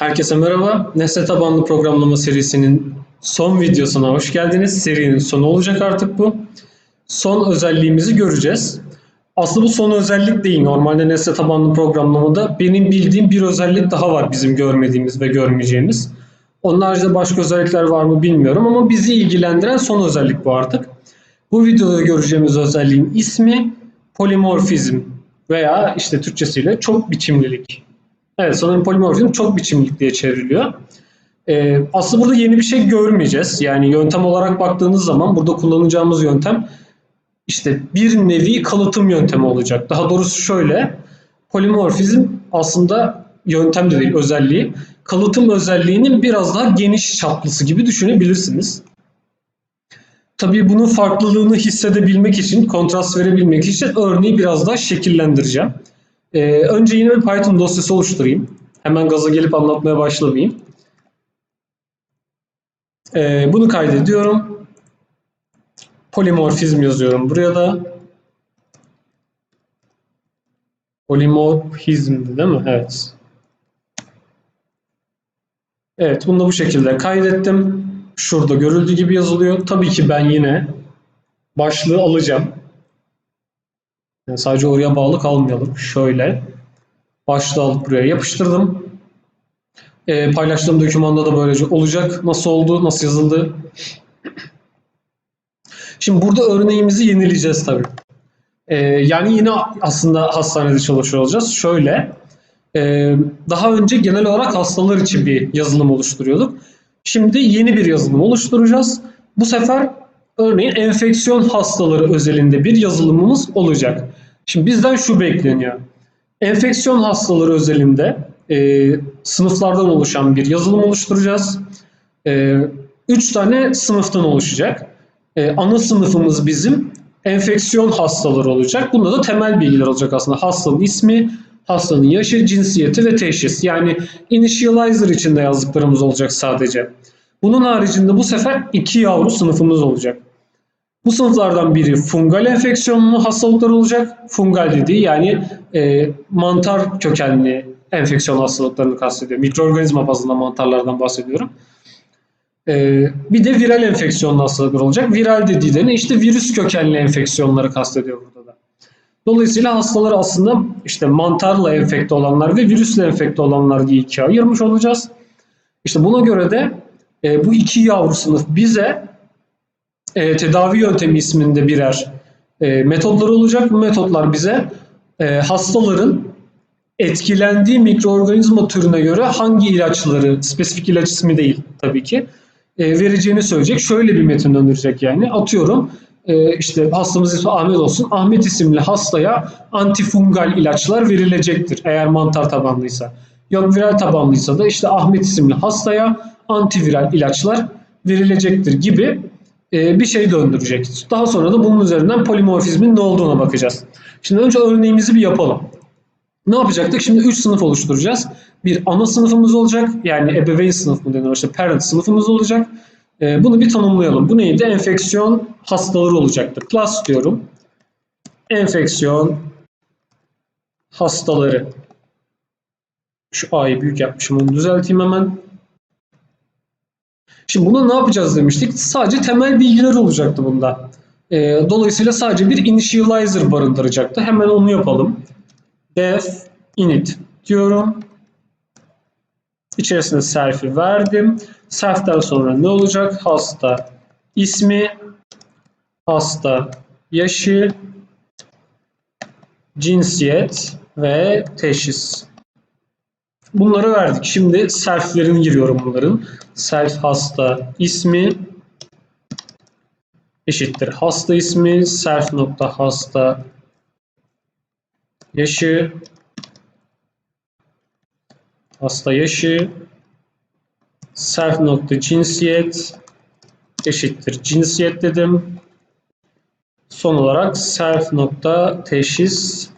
Herkese merhaba. Nesne tabanlı programlama serisinin son videosuna hoş geldiniz. Serinin sonu olacak artık bu. Son özelliğimizi göreceğiz. Aslında bu son özellik değil. Normalde nesne tabanlı programlamada benim bildiğim bir özellik daha var bizim görmediğimiz ve görmeyeceğimiz. Onun haricinde başka özellikler var mı bilmiyorum ama bizi ilgilendiren son özellik bu artık. Bu videoda göreceğimiz özelliğin ismi polimorfizm veya işte Türkçesiyle çok biçimlilik. Evet sanırım polimorfizm çok biçimlilik diye çevriliyor. Ee, aslında burada yeni bir şey görmeyeceğiz. Yani yöntem olarak baktığınız zaman burada kullanacağımız yöntem işte bir nevi kalıtım yöntemi olacak. Daha doğrusu şöyle polimorfizm aslında yöntem de değil özelliği. Kalıtım özelliğinin biraz daha geniş çaplısı gibi düşünebilirsiniz. Tabii bunun farklılığını hissedebilmek için, kontrast verebilmek için örneği biraz daha şekillendireceğim. Ee, önce yine bir Python dosyası oluşturayım. Hemen gaza gelip anlatmaya başlamayayım. Ee, bunu kaydediyorum. Polimorfizm yazıyorum buraya da. Polimorfizm değil mi? Evet. Evet bunu da bu şekilde kaydettim. Şurada görüldüğü gibi yazılıyor. Tabii ki ben yine başlığı alacağım. Yani sadece oraya bağlı kalmayalım. Şöyle başlığı alıp buraya yapıştırdım. Ee, paylaştığım dokümanda da böylece olacak. Nasıl oldu, nasıl yazıldı. Şimdi burada örneğimizi yenileyeceğiz tabii. Ee, yani yine aslında hastanede çalışıyor olacağız. Şöyle, e, daha önce genel olarak hastalar için bir yazılım oluşturuyorduk. Şimdi yeni bir yazılım oluşturacağız. Bu sefer örneğin enfeksiyon hastaları özelinde bir yazılımımız olacak. Şimdi bizden şu bekleniyor. Enfeksiyon hastaları özelinde e, sınıflardan oluşan bir yazılım oluşturacağız. E, üç tane sınıftan oluşacak. E, ana sınıfımız bizim enfeksiyon hastaları olacak. Bunda da temel bilgiler olacak aslında. Hastanın ismi, hastanın yaşı, cinsiyeti ve teşhis. Yani initializer içinde yazdıklarımız olacak sadece. Bunun haricinde bu sefer iki yavru sınıfımız olacak. Bu sınıflardan biri fungal enfeksiyonlu hastalıklar olacak. Fungal dediği yani e, mantar kökenli enfeksiyon hastalıklarını kastediyor. Mikroorganizma bazında mantarlardan bahsediyorum. E, bir de viral enfeksiyonlu hastalıklar olacak. Viral dediği de ne? İşte virüs kökenli enfeksiyonları kastediyor burada da. Dolayısıyla hastaları aslında işte mantarla enfekte olanlar ve virüsle enfekte olanlar diye ikiye ayırmış olacağız. İşte buna göre de e, bu iki yavru sınıf bize e, tedavi yöntemi isminde birer e, metodları olacak. Bu metotlar bize e, hastaların etkilendiği mikroorganizma türüne göre hangi ilaçları, spesifik ilaç ismi değil tabii ki, e, vereceğini söyleyecek. Şöyle bir metin önerecek yani. Atıyorum e, işte hastamız ismi Ahmet olsun. Ahmet isimli hastaya antifungal ilaçlar verilecektir eğer mantar tabanlıysa. Yok viral tabanlıysa da işte Ahmet isimli hastaya antiviral ilaçlar verilecektir gibi bir şey döndürecek. Daha sonra da bunun üzerinden polimorfizmin ne olduğuna bakacağız. Şimdi önce örneğimizi bir yapalım. Ne yapacaktık? Şimdi 3 sınıf oluşturacağız. Bir ana sınıfımız olacak. Yani ebeveyn sınıf mı denir? İşte parent sınıfımız olacak. E, bunu bir tanımlayalım. Bu neydi? Enfeksiyon hastaları olacaktı. Class diyorum. Enfeksiyon hastaları. Şu A'yı büyük yapmışım. Onu düzelteyim hemen. Şimdi buna ne yapacağız demiştik. Sadece temel bilgiler olacaktı bunda. E, dolayısıyla sadece bir initializer barındıracaktı. Hemen onu yapalım. Def init diyorum. İçerisine self'i verdim. Self'ten sonra ne olacak? Hasta ismi, hasta yaşı, cinsiyet ve teşhis. Bunları verdik. Şimdi self'lerini giriyorum bunların. Self hasta ismi eşittir hasta ismi self nokta hasta yaşı hasta yaşı self nokta cinsiyet eşittir cinsiyet dedim. Son olarak self nokta teşhis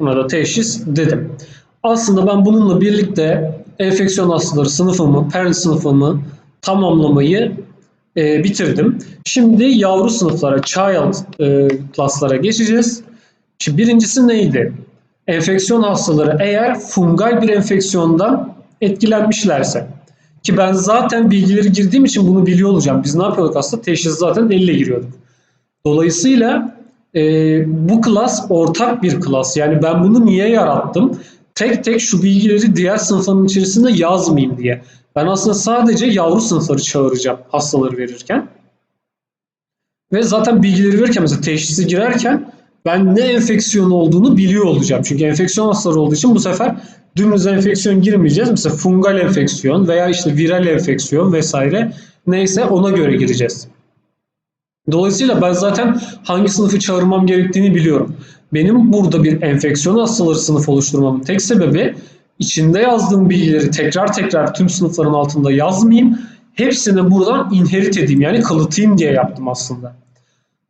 Buna da teşhis dedim. Aslında ben bununla birlikte enfeksiyon hastaları sınıfımı, parent sınıfımı tamamlamayı e, bitirdim. Şimdi yavru sınıflara, child e, class'lara geçeceğiz. Şimdi birincisi neydi? enfeksiyon hastaları eğer fungal bir enfeksiyondan etkilenmişlerse ki ben zaten bilgileri girdiğim için bunu biliyor olacağım. Biz ne yapıyorduk aslında? Teşhis zaten elle giriyorduk. Dolayısıyla e, bu klas ortak bir klas. Yani ben bunu niye yarattım? Tek tek şu bilgileri diğer sınıfların içerisinde yazmayayım diye. Ben aslında sadece yavru sınıfları çağıracağım hastaları verirken. Ve zaten bilgileri verirken mesela teşhisi girerken ben ne enfeksiyon olduğunu biliyor olacağım. Çünkü enfeksiyon hastaları olduğu için bu sefer dümdüz enfeksiyon girmeyeceğiz. Mesela fungal enfeksiyon veya işte viral enfeksiyon vesaire neyse ona göre gireceğiz. Dolayısıyla ben zaten hangi sınıfı çağırmam gerektiğini biliyorum. Benim burada bir enfeksiyon hastaları sınıfı oluşturmamın tek sebebi içinde yazdığım bilgileri tekrar tekrar tüm sınıfların altında yazmayayım. Hepsini buradan inherit edeyim yani kalıtayım diye yaptım aslında.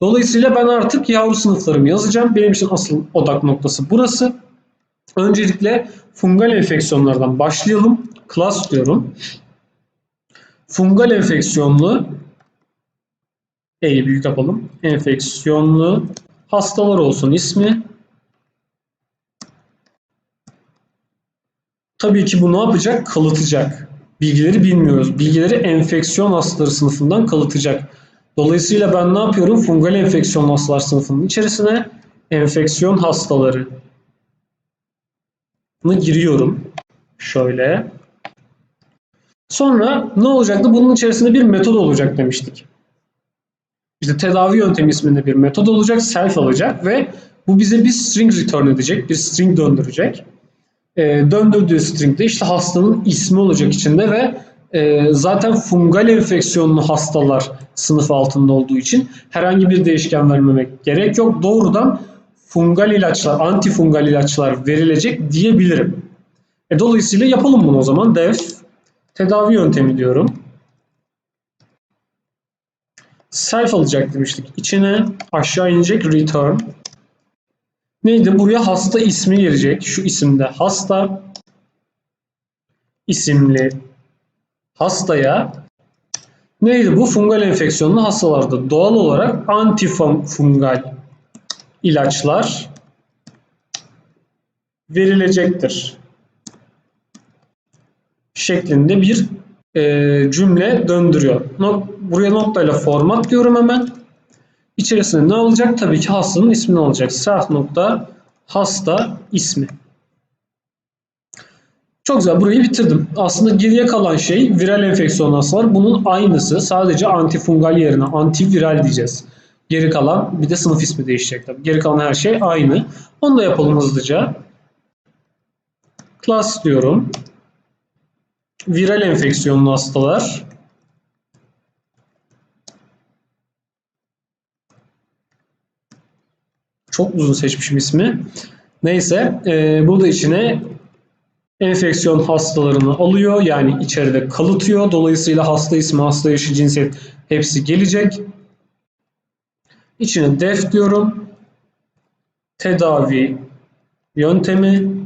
Dolayısıyla ben artık yavru sınıflarımı yazacağım. Benim için asıl odak noktası burası. Öncelikle fungal enfeksiyonlardan başlayalım. Class diyorum. Fungal enfeksiyonlu E'yi büyük yapalım. Enfeksiyonlu hastalar olsun ismi. Tabii ki bu ne yapacak? Kalıtacak. Bilgileri bilmiyoruz. Bilgileri enfeksiyon hastaları sınıfından kalıtacak. Dolayısıyla ben ne yapıyorum? Fungal enfeksiyon hastalar sınıfının içerisine enfeksiyon hastaları giriyorum. Şöyle. Sonra ne olacaktı? Bunun içerisinde bir metod olacak demiştik. İşte tedavi yöntemi isminde bir metod olacak, self alacak ve bu bize bir string return edecek, bir string döndürecek. Ee, döndürdüğü stringde işte hastanın ismi olacak içinde ve e, zaten fungal enfeksiyonlu hastalar sınıf altında olduğu için herhangi bir değişken vermemek gerek yok. Doğrudan fungal ilaçlar, antifungal ilaçlar verilecek diyebilirim. E, dolayısıyla yapalım bunu o zaman. Def tedavi yöntemi diyorum. Self alacak demiştik. İçine aşağı inecek return. Neydi? Buraya hasta ismi gelecek. Şu isimde hasta isimli hastaya neydi bu? Fungal enfeksiyonlu hastalarda doğal olarak antifungal ilaçlar verilecektir. Şeklinde bir e, cümle döndürüyor. Buraya noktayla format diyorum hemen. İçerisinde ne olacak? Tabii ki hastanın ismini alacak. Self nokta hasta ismi. Çok güzel. Burayı bitirdim. Aslında geriye kalan şey viral enfeksiyon hastalar. Bunun aynısı. Sadece antifungal yerine antiviral diyeceğiz. Geri kalan bir de sınıf ismi değişecek tabii. Geri kalan her şey aynı. Onu da yapalım hızlıca. Class diyorum. Viral enfeksiyonlu hastalar. Çok uzun seçmişim ismi. Neyse. E, burada içine enfeksiyon hastalarını alıyor. Yani içeride kalıtıyor. Dolayısıyla hasta ismi, hasta yaşı, cinsiyet hepsi gelecek. İçine def diyorum. Tedavi yöntemi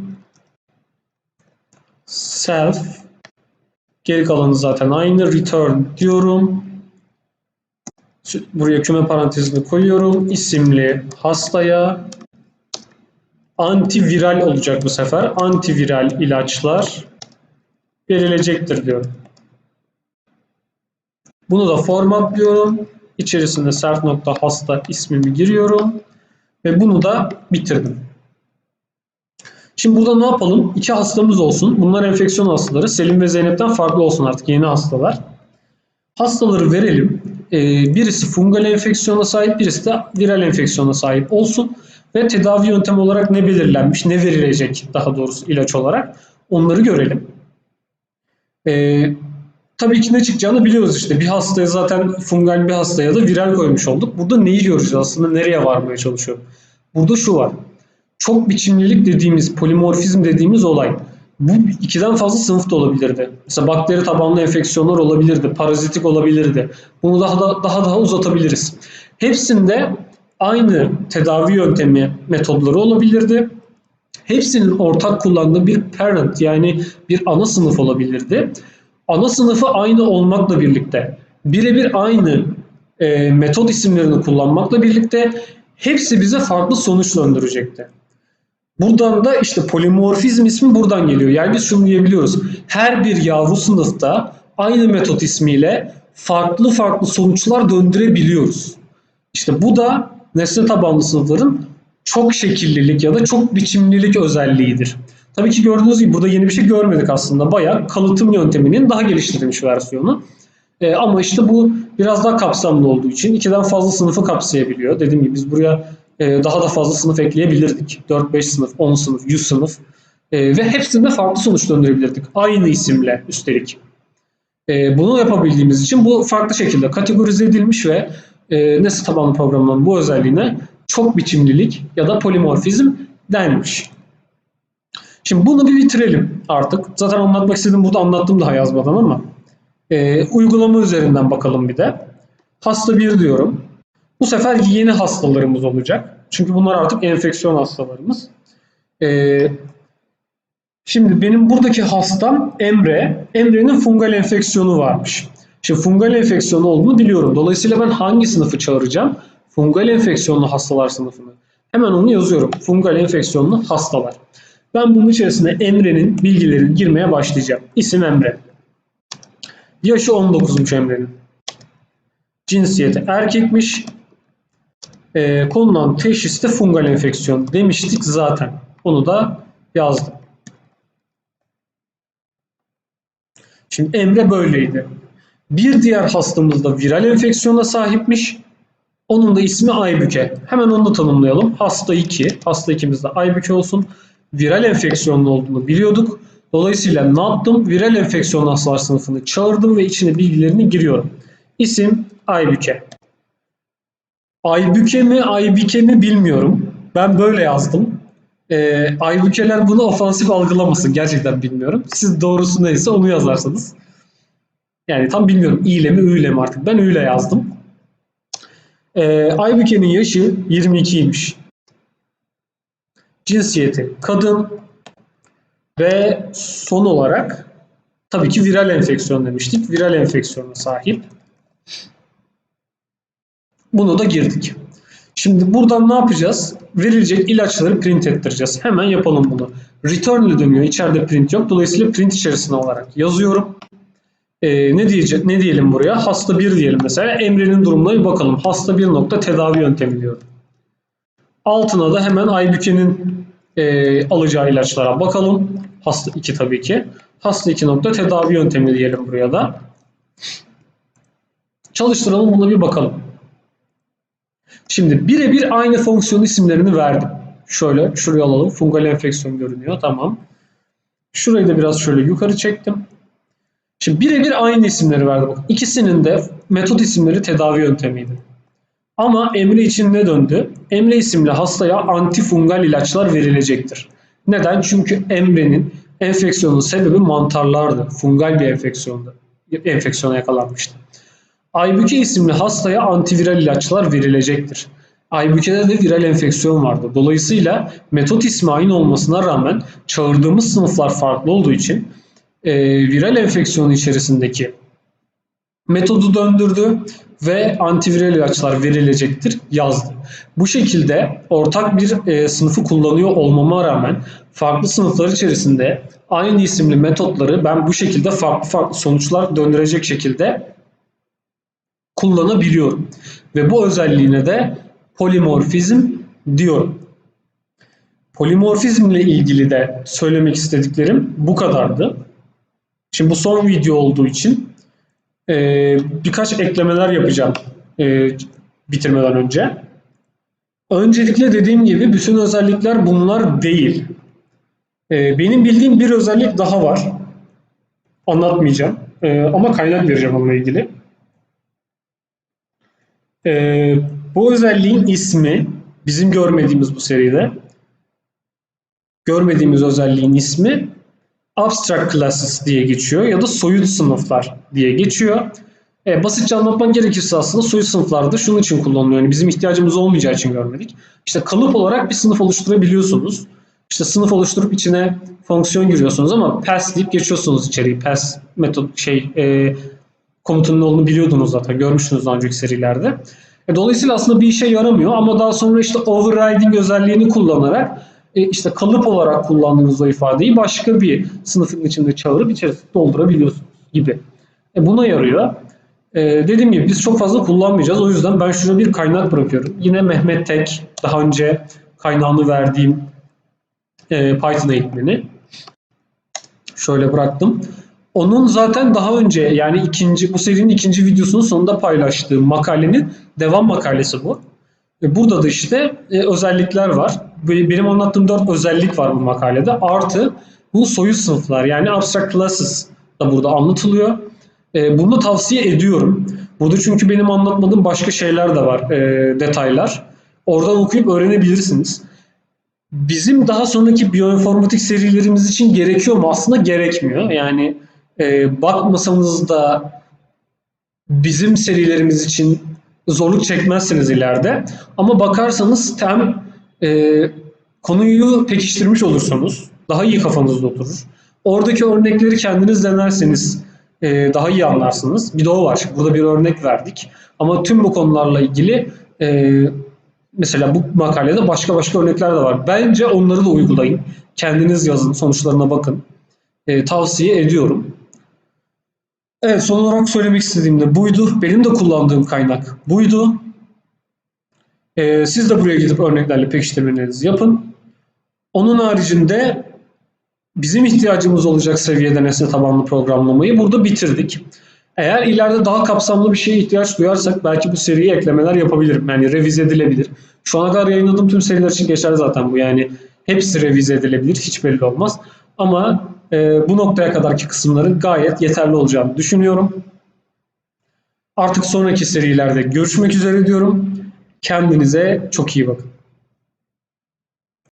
self geri kalanı zaten aynı return diyorum. Buraya küme parantezini koyuyorum. İsimli hastaya antiviral olacak bu sefer. Antiviral ilaçlar verilecektir diyorum. Bunu da format diyorum. İçerisinde self nokta hasta ismimi giriyorum. Ve bunu da bitirdim. Şimdi burada ne yapalım? İki hastamız olsun. Bunlar enfeksiyon hastaları. Selim ve Zeynep'ten farklı olsun artık yeni hastalar. Hastaları verelim. Ee, birisi fungal enfeksiyona sahip, birisi de viral enfeksiyona sahip olsun. Ve tedavi yöntemi olarak ne belirlenmiş, ne verilecek daha doğrusu ilaç olarak onları görelim. Ee, tabii ki ne çıkacağını biliyoruz işte. Bir hastaya zaten fungal bir hastaya da viral koymuş olduk. Burada neyi göreceğiz aslında? Nereye varmaya çalışıyor? Burada şu var. Çok biçimlilik dediğimiz, polimorfizm dediğimiz olay. Bu ikiden fazla sınıf da olabilirdi. Mesela bakteri tabanlı enfeksiyonlar olabilirdi, parazitik olabilirdi. Bunu daha da daha daha uzatabiliriz. Hepsinde aynı tedavi yöntemi metodları olabilirdi. Hepsinin ortak kullandığı bir parent yani bir ana sınıf olabilirdi. Ana sınıfı aynı olmakla birlikte birebir aynı e, metod isimlerini kullanmakla birlikte hepsi bize farklı sonuç döndürecekti. Buradan da işte polimorfizm ismi buradan geliyor. Yani biz şunu diyebiliyoruz. Her bir yavru sınıfta aynı metot ismiyle farklı farklı sonuçlar döndürebiliyoruz. İşte bu da nesne tabanlı sınıfların çok şekillilik ya da çok biçimlilik özelliğidir. Tabii ki gördüğünüz gibi burada yeni bir şey görmedik aslında. Bayağı kalıtım yönteminin daha geliştirilmiş versiyonu. Ee, ama işte bu biraz daha kapsamlı olduğu için ikiden fazla sınıfı kapsayabiliyor. Dediğim gibi biz buraya daha da fazla sınıf ekleyebilirdik. 4-5 sınıf, 10 sınıf, 100 sınıf. E, ve hepsinde farklı sonuç döndürebilirdik. Aynı isimle üstelik. E, bunu yapabildiğimiz için bu farklı şekilde kategorize edilmiş ve nesne tabanlı programların bu özelliğine çok biçimlilik ya da polimorfizm denmiş. Şimdi bunu bir bitirelim artık. Zaten anlatmak istediğim burada anlattım daha yazmadan ama e, uygulama üzerinden bakalım bir de. Hasta 1 diyorum. Bu sefer yeni hastalarımız olacak. Çünkü bunlar artık enfeksiyon hastalarımız. Ee, şimdi benim buradaki hastam Emre. Emre'nin fungal enfeksiyonu varmış. Şimdi fungal enfeksiyonu olduğunu biliyorum. Dolayısıyla ben hangi sınıfı çağıracağım? Fungal enfeksiyonlu hastalar sınıfını. Hemen onu yazıyorum. Fungal enfeksiyonlu hastalar. Ben bunun içerisine Emre'nin bilgilerini girmeye başlayacağım. İsim Emre. Yaşı 19'muş Emre'nin. Cinsiyeti erkekmiş. E, konulan teşhis de fungal enfeksiyon demiştik zaten. Onu da yazdım. Şimdi Emre böyleydi. Bir diğer hastamız da viral enfeksiyona sahipmiş. Onun da ismi Aybüke. Hemen onu da tanımlayalım. Hasta 2. Hasta 2'miz de Aybüke olsun. Viral enfeksiyonlu olduğunu biliyorduk. Dolayısıyla ne yaptım? Viral enfeksiyon hastalar sınıfını çağırdım ve içine bilgilerini giriyorum. İsim Aybüke. Aybüke mi Aybike mi bilmiyorum. Ben böyle yazdım. Ee, Aybükeler bunu ofansif algılamasın. Gerçekten bilmiyorum. Siz doğrusu neyse onu yazarsanız. Yani tam bilmiyorum. İle mi Ü ile mi artık. Ben Ü ile yazdım. Ee, Aybüke'nin yaşı 22'ymiş. Cinsiyeti kadın ve son olarak tabii ki viral enfeksiyon demiştik. Viral enfeksiyona sahip. Bunu da girdik. Şimdi buradan ne yapacağız? Verilecek ilaçları print ettireceğiz. Hemen yapalım bunu. Return ile dönüyor. İçeride print yok. Dolayısıyla print içerisine olarak yazıyorum. Ee, ne diyecek? Ne diyelim buraya? Hasta 1 diyelim mesela. Emre'nin durumuna bir bakalım. Hasta 1 nokta tedavi yöntemi diyorum. Altına da hemen Aybüke'nin e, alacağı ilaçlara bakalım. Hasta 2 tabii ki. Hasta 2 nokta tedavi yöntemi diyelim buraya da. Çalıştıralım buna bir bakalım. Şimdi birebir aynı fonksiyon isimlerini verdim. Şöyle şuraya alalım. Fungal enfeksiyon görünüyor. Tamam. Şurayı da biraz şöyle yukarı çektim. Şimdi birebir aynı isimleri verdim. İkisinin de metot isimleri tedavi yöntemiydi. Ama Emre için ne döndü? Emre isimli hastaya antifungal ilaçlar verilecektir. Neden? Çünkü Emre'nin enfeksiyonun sebebi mantarlardı. Fungal bir enfeksiyondu. Enfeksiyona yakalanmıştı. Aybüke isimli hastaya antiviral ilaçlar verilecektir. Aybüke'de de viral enfeksiyon vardı. Dolayısıyla metot ismi aynı olmasına rağmen çağırdığımız sınıflar farklı olduğu için e, viral enfeksiyonu içerisindeki metodu döndürdü ve antiviral ilaçlar verilecektir yazdı. Bu şekilde ortak bir e, sınıfı kullanıyor olmama rağmen farklı sınıflar içerisinde aynı isimli metotları ben bu şekilde farklı farklı sonuçlar döndürecek şekilde kullanabiliyorum. Ve bu özelliğine de polimorfizm diyorum. Polimorfizmle ilgili de söylemek istediklerim bu kadardı. Şimdi bu son video olduğu için e, birkaç eklemeler yapacağım e, bitirmeden önce. Öncelikle dediğim gibi bütün özellikler bunlar değil. E, benim bildiğim bir özellik daha var. Anlatmayacağım. E, ama kaynak vereceğim onunla ilgili. Ee, bu özelliğin ismi bizim görmediğimiz bu seride görmediğimiz özelliğin ismi abstract classes diye geçiyor ya da soyut sınıflar diye geçiyor. E, basitçe anlatmak gerekirse aslında soyut sınıflarda şunun için kullanılıyor. Yani bizim ihtiyacımız olmayacağı için görmedik. İşte kalıp olarak bir sınıf oluşturabiliyorsunuz. İşte sınıf oluşturup içine fonksiyon giriyorsunuz ama pass deyip geçiyorsunuz içeriği. Pass metot şey e, komutanın olduğunu biliyordunuz zaten. Görmüştünüz daha önceki serilerde. E, dolayısıyla aslında bir işe yaramıyor ama daha sonra işte overriding özelliğini kullanarak e, işte kalıp olarak kullandığınız o ifadeyi başka bir sınıfın içinde çağırıp içerisinde doldurabiliyorsunuz gibi. E, buna yarıyor. E, dediğim gibi biz çok fazla kullanmayacağız. O yüzden ben şuraya bir kaynak bırakıyorum. Yine Mehmet Tek daha önce kaynağını verdiğim e, Python eğitmeni. Şöyle bıraktım. Onun zaten daha önce yani ikinci bu serinin ikinci videosunun sonunda paylaştığım makalenin devam makalesi bu. Ve burada da işte e, özellikler var. Be- Benim anlattığım dört özellik var bu makalede. Artı bu soyut sınıflar yani abstract classes da burada anlatılıyor. E, bunu tavsiye ediyorum. Burada çünkü benim anlatmadığım başka şeyler de var, e, detaylar. Oradan okuyup öğrenebilirsiniz. Bizim daha sonraki biyoinformatik serilerimiz için gerekiyor mu? Aslında gerekmiyor. Yani e, bakmasanız da bizim serilerimiz için zorluk çekmezsiniz ileride. Ama bakarsanız hem e, konuyu pekiştirmiş olursunuz. Daha iyi kafanızda oturur. Oradaki örnekleri kendiniz denerseniz e, daha iyi anlarsınız. Bir de o var. Burada bir örnek verdik. Ama tüm bu konularla ilgili e, mesela bu makalede başka başka örnekler de var. Bence onları da uygulayın. Kendiniz yazın, sonuçlarına bakın. E, tavsiye ediyorum. Evet, son olarak söylemek istediğim de buydu. Benim de kullandığım kaynak buydu. Ee, siz de buraya gidip örneklerle pekiştirmelerinizi yapın. Onun haricinde bizim ihtiyacımız olacak seviyede nesne tabanlı programlamayı burada bitirdik. Eğer ileride daha kapsamlı bir şeye ihtiyaç duyarsak belki bu seriye eklemeler yapabilirim. Yani revize edilebilir. Şu ana kadar yayınladığım tüm seriler için geçer zaten bu. Yani hepsi revize edilebilir. Hiç belli olmaz. Ama e, bu noktaya kadarki kısımların gayet yeterli olacağını düşünüyorum. Artık sonraki serilerde görüşmek üzere diyorum. Kendinize çok iyi bakın.